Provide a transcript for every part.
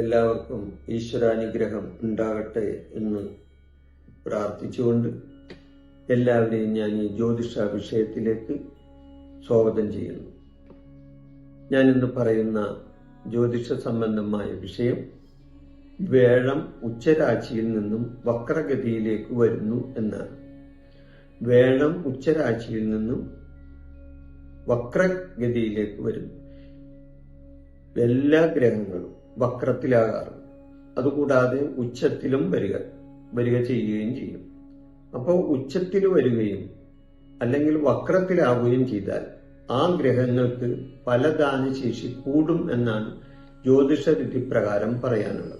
എല്ലാവർക്കും ഈശ്വരാനുഗ്രഹം ഉണ്ടാകട്ടെ എന്ന് പ്രാർത്ഥിച്ചുകൊണ്ട് എല്ലാവരെയും ഞാൻ ഈ ജ്യോതിഷ വിഷയത്തിലേക്ക് സ്വാഗതം ചെയ്യുന്നു. ഞാൻ ഇന്ന് പറയുന്ന ജ്യോതിഷ സംബന്ധമായ വിഷയം വേഴം ഉച്ചരാശിയിൽ നിന്നും വക്രഗതിയിലേക്ക് വരുന്നു എന്നാണ്. വേഴം ഉച്ചരാശിയിൽ നിന്നും വക്രഗതിയിലേക്ക് വരും. എല്ലാ ഗ്രഹങ്ങളും വക്രത്തിലാകാറുണ്ട്. അതുകൂടാതെ ഉച്ചത്തിലും വരിക വരിക ചെയ്യുകയും ചെയ്യും. അപ്പോൾ ഉച്ചത്തിൽ വരികയും അല്ലെങ്കിൽ വക്രത്തിലാവുകയും ചെയ്താൽ ആ ഗ്രഹങ്ങൾക്ക് ഫലദാന ശേഷി കൂടും എന്നാണ് ജ്യോതിഷ വിധിപ്രകാരം പറയാനുള്ളത്.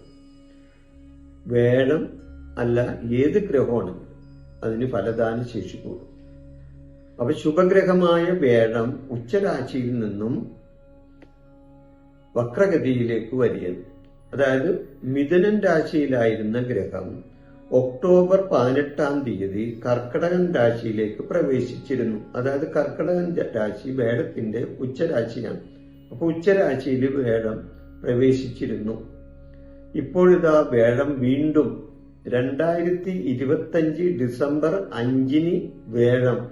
വേണം അല്ല ഏത് ഗ്രഹമാണെങ്കിലും അതിന് ഫലദാന ശേഷി കൂടും അപ്പൊ ശുഭഗ്രഹമായ വേഴം ഉച്ചരാശിയിൽ നിന്നും വക്രഗതിയിലേക്ക് വരികയാണ്. അതായത് മിഥുനൻ രാശിയിലായിരുന്ന ഗ്രഹം ഒക്ടോബർ പതിനെട്ടാം തീയതി കർക്കടകൻ രാശിയിലേക്ക് പ്രവേശിച്ചിരുന്നു. അതായത് കർക്കടകൻ രാശി വേടത്തിന്റെ ഉച്ചരാശിയാണ്. അപ്പൊ ഉച്ചരാശിയിൽ വേടം പ്രവേശിച്ചിരുന്നു. ഇപ്പോഴിതാ വേടം വീണ്ടും രണ്ടായിരത്തി ഇരുപത്തഞ്ച് ഡിസംബർ അഞ്ചിന് വേഴം.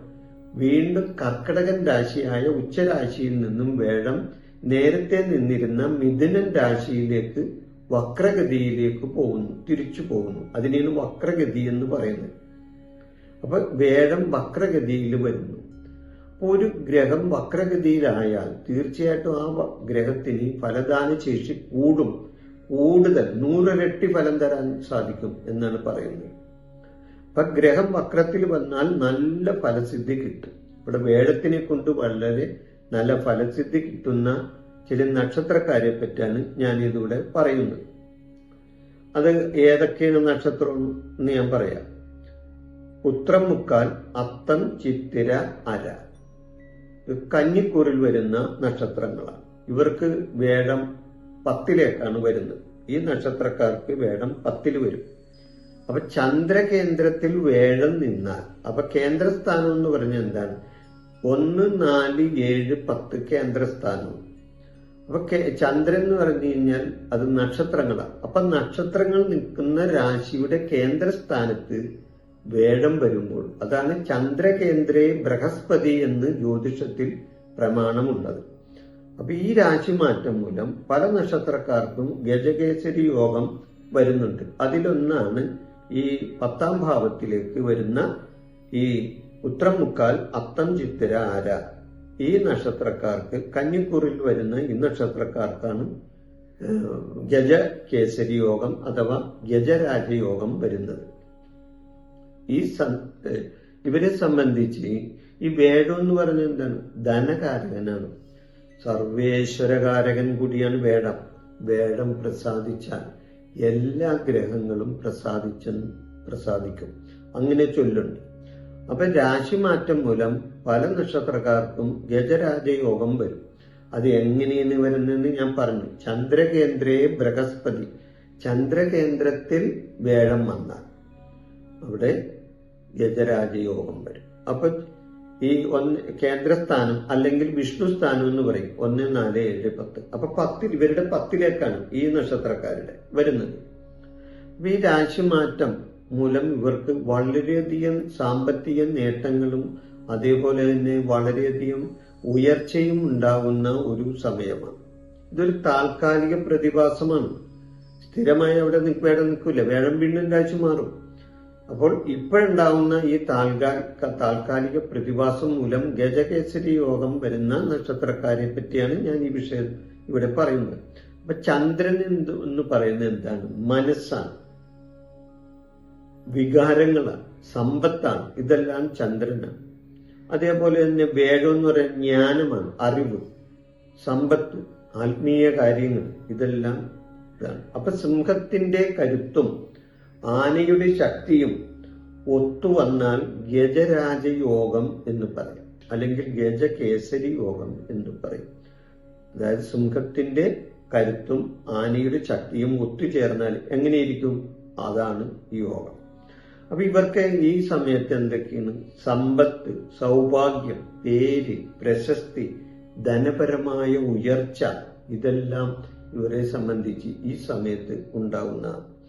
വീണ്ടും കർക്കടകൻ രാശിയായ ഉച്ചരാശിയിൽ നിന്നും വേഴം. നേരത്തെ നിന്നിരുന്ന മിഥുനൻ രാശിയിലേക്ക് വക്രഗതിയിലേക്ക് പോകുന്നു തിരിച്ചു പോകുന്നു. അതിനെയാണ് വക്രഗതി എന്ന് പറയുന്നത്. അപ്പൊ വേഴം വക്രഗതിയിൽ വരുന്നു. ഒരു ഗ്രഹം വക്രഗതിയിലായാൽ തീർച്ചയായിട്ടും ആ ഗ്രഹത്തിന് ഫലദാന ശേഷി കൂടും. കൂടുതൽ നൂറിരട്ടി ഫലം തരാൻ സാധിക്കും എന്നാണ് പറയുന്നത്. അപ്പൊ ഗ്രഹം വക്രത്തിൽ വന്നാൽ നല്ല ഫലസിദ്ധി കിട്ടും. ഇവിടെ വേഴത്തിനെ കൊണ്ട് വളരെ നല്ല ഫലസിദ്ധി കിട്ടുന്ന ചില നക്ഷത്രക്കാരെ പറ്റിയാണ് ഞാൻ ഇതിവിടെ പറയുന്നത്. അത് ഏതൊക്കെയാണ് നക്ഷത്രം എന്ന് ഞാൻ പറയാം. ഉത്രം മുക്കാൽ അത്തം ചിത്തിര അര. കന്നിക്കൂറിൽ വരുന്ന നക്ഷത്രങ്ങളാണ്. ഇവർക്ക് വേടം പത്തിലേക്കാണ് വരുന്നത്. ഈ നക്ഷത്രക്കാർക്ക് വേഴം പത്തിൽ വരും. അപ്പൊ ചന്ദ്രകേന്ദ്രത്തിൽ വേഴം നിന്നാൽ അപ്പൊ കേന്ദ്രസ്ഥാനം എന്ന് പറഞ്ഞാൽ എന്താണ്? ഒന്ന് നാല് ഏഴ് പത്ത് കേന്ദ്രസ്ഥാനം അപ്പൊ ചന്ദ്രൻ എന്ന് പറഞ്ഞു കഴിഞ്ഞാൽ അത് നക്ഷത്രങ്ങളാണ്. അപ്പൊ നക്ഷത്രങ്ങൾ നിൽക്കുന്ന രാശിയുടെ കേന്ദ്രസ്ഥാനത്ത് വേഴം വരുമ്പോൾ അതാണ് ചന്ദ്രകേന്ദ്രേ ബൃഹസ്പതി എന്ന് ജ്യോതിഷത്തിൽ പ്രമാണമുള്ളത്. അപ്പൊ ഈ രാശി മാറ്റം മൂലം പല നക്ഷത്രക്കാർക്കും ഗജകേസരി യോഗം വരുന്നുണ്ട്. അതിലൊന്നാണ് ഈ പത്താം ഭാവത്തിലേക്ക് വരുന്ന ഈ ഉത്രം മുക്കാൽ അത്തം ചിത്തിര ആര. ഈ നക്ഷത്രക്കാർക്ക് കന്നിക്കൂറിൽ വരുന്ന ഈ നക്ഷത്രക്കാർക്കാണ് ഗജ കേസരി യോഗം അഥവാ ഗജരാജയോഗം വരുന്നത്. ഈ ഇവരെ സംബന്ധിച്ച് ഈ വേഴം എന്ന് പറഞ്ഞ എന്താണ്? ധനകാരകനാണ്. സർവേശ്വരകാരകൻ കൂടിയാണ് വേടം. വേടം പ്രസാദിച്ചാൽ എല്ലാ ഗ്രഹങ്ങളും പ്രസാദിച്ച പ്രസാദിക്കും. അങ്ങനെ ചൊല്ലുണ്ട്. അപ്പൊ രാശിമാറ്റം മൂലം പല നക്ഷത്രക്കാർക്കും ഗജരാജയോഗം വരും. അത് എങ്ങനെയാണ് വരുന്നതെന്ന് ഞാൻ പറഞ്ഞു. ചന്ദ്രകേന്ദ്രേ ബൃഹസ്പതി. ചന്ദ്രകേന്ദ്രത്തിൽ വേഴം വന്നാൽ അവിടെ ഗജരാജയോഗം വരും. അപ്പൊ ഈ ഒന്ന് കേന്ദ്രസ്ഥാനം അല്ലെങ്കിൽ വിഷ്ണു സ്ഥാനം എന്ന് പറയും. ഒന്ന് നാല് ഏഴ് പത്ത്. അപ്പൊ പത്തിൽ ഇവരുടെ പത്തിലേക്കാണ് ഈ നക്ഷത്രക്കാരുടെ വരുന്നത്. അപ്പൊ ഈ രാശിമാറ്റം മൂലം ഇവർക്ക് വളരെയധികം സാമ്പത്തിക നേട്ടങ്ങളും അതേപോലെ തന്നെ വളരെയധികം ഉയർച്ചയും ഉണ്ടാകുന്ന ഒരു സമയമാണ്. ഇതൊരു താൽക്കാലിക പ്രതിഭാസമാണ്. സ്ഥിരമായി അവിടെ വേറെ നിൽക്കില്ല വേഴം വീണ്ടും രാശി മാറും. അപ്പോൾ ഇപ്പോഴുണ്ടാവുന്ന ഈ താൽക്കാലിക പ്രതിഭാസം മൂലം ഗജകേസരി യോഗം വരുന്ന നക്ഷത്രക്കാരെ പറ്റിയാണ് ഞാൻ ഈ വിഷയം ഇവിടെ പറയുന്നത്. അപ്പൊ ചന്ദ്രൻ എന്ത് എന്ന് പറയുന്നത് എന്താണ്? മനസ്സാണ്. വികാരങ്ങളാണ്. സമ്പത്താണ്. ഇതെല്ലാം ചന്ദ്രനാണ്. അതേപോലെ തന്നെ വേഗം എന്ന് പറയുന്നത് ജ്ഞാനമാണ്. അറിവ് സമ്പത്ത് ആത്മീയ കാര്യങ്ങൾ ഇതെല്ലാം ഇതാണ്. അപ്പൊ സിംഹത്തിന്റെ കരുത്തും ആനയുടെ ശക്തിയും ഒത്തുവന്നാൽ ഗജരാജയോഗം എന്ന് പറയും. അല്ലെങ്കിൽ ഗജകേസരി യോഗം എന്ന് പറയും. അതായത് സിംഹത്തിന്റെ കരുത്തും ആനയുടെ ശക്തിയും ഒത്തുചേർന്നാൽ എങ്ങനെയിരിക്കും? അതാണ് ഈ യോഗം. അപ്പൊ ഇവർക്ക് ഈ സമയത്ത് എന്തൊക്കെയാണ്? സമ്പത്ത് സൗഭാഗ്യം പേര് പ്രശസ്തി ധനപരമായ ഉയർച്ച ഇതെല്ലാം ഇവരെ സംബന്ധിച്ച് ഈ സമയത്ത് ഉണ്ടാവുന്നതാണ്.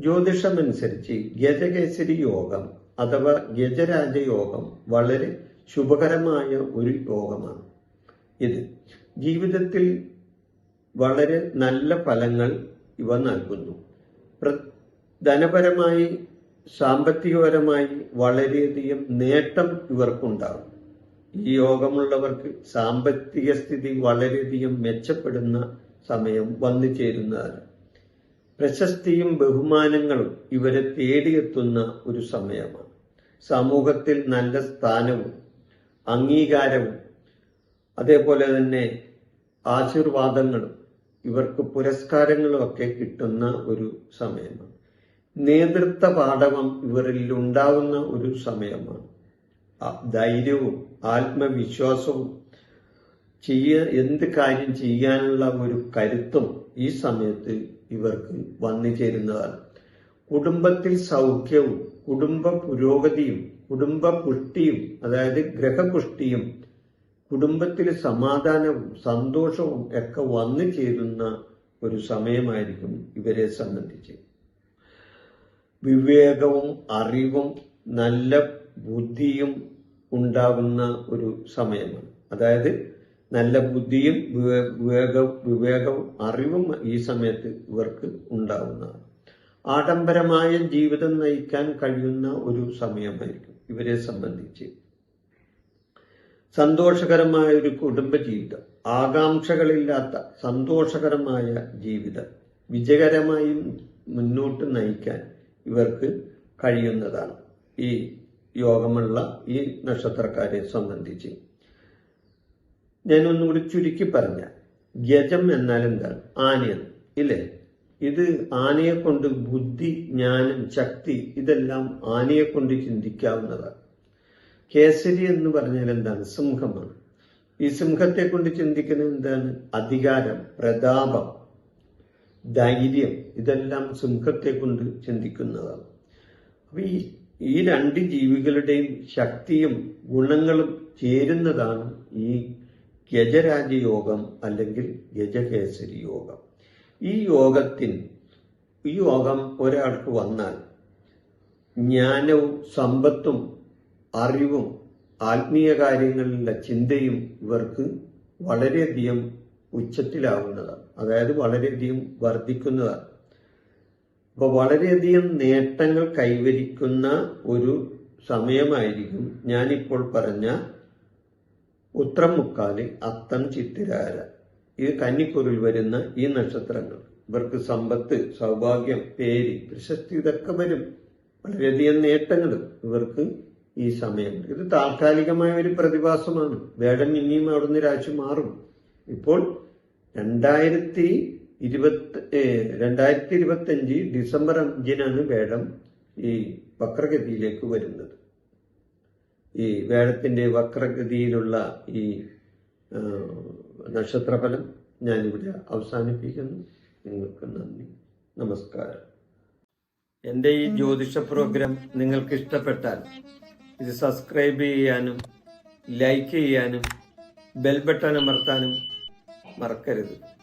ജ്യോതിഷമനുസരിച്ച് ഗജകേസരി യോഗം അഥവാ ഗജരാജ യോഗം വളരെ ശുഭകരമായ ഒരു യോഗമാണ്. ഇത് ജീവിതത്തിൽ വളരെ നല്ല ഫലങ്ങൾ ഇവ നൽകുന്നു. പ്ര- ധനപരമായി സാമ്പത്തികപരമായി വളരെയധികം നേട്ടം ഇവർക്കുണ്ടാകും. ഈ യോഗമുള്ളവർക്ക് സാമ്പത്തിക സ്ഥിതി വളരെയധികം മെച്ചപ്പെടുന്ന സമയം വന്നു ചേരുന്നതാണ്. പ്രശസ്തിയും ബഹുമാനങ്ങളും ഇവരെ തേടിയെത്തുന്ന ഒരു സമയമാണ്. സമൂഹത്തിൽ നല്ല സ്ഥാനവും അംഗീകാരവും അതേപോലെ തന്നെ ആശീർവാദങ്ങളും ഇവർക്ക് പുരസ്കാരങ്ങളും ഒക്കെ കിട്ടുന്ന ഒരു സമയമാണ്. നേതൃത്വ പാഠവം ഇവരിൽ ഉണ്ടാവുന്ന ഒരു സമയമാണ്. ധൈര്യവും ആത്മവിശ്വാസവും ചെയ്യ എന്ത് കാര്യം ചെയ്യാനുള്ള ഒരു കരുത്തും ഈ സമയത്ത് ഇവർക്ക് വന്നു ചേരുന്നതാണ്. കുടുംബത്തിൽ സൗഖ്യവും കുടുംബ പുരോഗതിയും കുടുംബ പുഷ്ടിയും അതായത് ഗ്രഹപുഷ്ടിയും കുടുംബത്തിൽ സമാധാനവും സന്തോഷവും ഒക്കെ വന്നു ചേരുന്ന ഒരു സമയമായിരിക്കും ഇവരെ സംബന്ധിച്ച്. വിവേകവും അറിവും നല്ല ബുദ്ധിയും ഉണ്ടാകുന്ന ഒരു സമയമാണ്. അതായത് നല്ല ബുദ്ധിയും വിവേ- വിവേകവും വിവേകവും അറിവും ഈ സമയത്ത് ഇവർക്ക് ഉണ്ടാവുന്നതാണ്. ആഡംബരമായ ജീവിതം നയിക്കാൻ കഴിയുന്ന ഒരു സമയമായിരിക്കും ഇവരെ സംബന്ധിച്ച്. സന്തോഷകരമായ ഒരു കുടുംബജീവിതം ആകാംക്ഷകളില്ലാത്ത സന്തോഷകരമായ ജീവിതം വിജയകരമായി മുന്നോട്ട് നയിക്കാൻ ഇവർക്ക് കഴിയുന്നതാണ് ഈ യോഗമുള്ള ഈ നക്ഷത്രക്കാരെ സംബന്ധിച്ച്. ഞാൻ ഒന്നുകൂടി ചുരുക്കി പറഞ്ഞ ഗജം എന്നാൽ എന്താണ് ആനയാണ് ഇല്ലേ? ഇത് ആനയെ കൊണ്ട് ബുദ്ധി ജ്ഞാനം ശക്തി ഇതെല്ലാം ആനയെ കൊണ്ട് ചിന്തിക്കാവുന്നതാണ്. കേസരി എന്ന് പറഞ്ഞാൽ എന്താണ്? സിംഹമാണ്. ഈ സിംഹത്തെ കൊണ്ട് ചിന്തിക്കുന്നത് എന്താണ്? അധികാരം പ്രതാപം ധൈര്യം ഇതെല്ലാം സിംഹത്തെ കൊണ്ട് ചിന്തിക്കുന്നതാണ്. അപ്പൊ ഈ ഈ രണ്ട് ജീവികളുടെയും ശക്തിയും ഗുണങ്ങളും ചേരുന്നതാണ് ഈ ഗജരാജയോഗം അല്ലെങ്കിൽ ഗജകേസരി യോഗം. ഈ യോഗത്തിൽ ഈ യോഗം ഒരാൾക്ക് വന്നാൽ ജ്ഞാനവും സമ്പത്തും അറിവും ആത്മീയ കാര്യങ്ങളിലുള്ള ചിന്തയും ഇവർക്ക് വളരെയധികം ഉച്ചത്തിലാവുന്നതാണ്. അതായത് വളരെയധികം വർദ്ധിക്കുന്നതാണ്. അപ്പോൾ വളരെയധികം നേട്ടങ്ങൾ കൈവരിക്കുന്ന ഒരു സമയമായിരിക്കും ഞാനിപ്പോൾ പറഞ്ഞ ഉത്രമുക്കാൽ അത്തം ചിത്തിരാര ഇത് കന്നിക്കുറിൽ വരുന്ന ഈ നക്ഷത്രങ്ങൾ. ഇവർക്ക് സമ്പത്ത് സൗഭാഗ്യം പേര് പ്രശസ്തി ഇതൊക്കെ വരും. വളരെയധികം നേട്ടങ്ങൾ ഇവർക്ക് ഈ സമയം ഇത് താൽക്കാലികമായ ഒരു പ്രതിഭാസമാണ്. വേടം ഇനിയും അവിടുന്ന് രാശി മാറും. ഇപ്പോൾ രണ്ടായിരത്തി ഇരുപത്തി രണ്ടായിരത്തി ഇരുപത്തി അഞ്ച് ഡിസംബർ അഞ്ചിനാണ് വേടം ഈ വക്രഗതിയിലേക്ക് വരുന്നത്. ഈ വേഴത്തിന്റെ വക്രഗതിയിലുള്ള ഈ നക്ഷത്രഫലം ഞാനിവിടെ അവസാനിപ്പിക്കുന്നു. നിങ്ങൾക്ക് നന്ദി. നമസ്കാരം. എന്റെ ഈ ജ്യോതിഷ പ്രോഗ്രാം നിങ്ങൾക്ക് ഇഷ്ടപ്പെട്ടാൽ ഇത് സബ്സ്ക്രൈബ് ചെയ്യാനും ലൈക്ക് ചെയ്യാനും ബെൽ ബട്ടൺ അമർത്താനും മറക്കരുത്.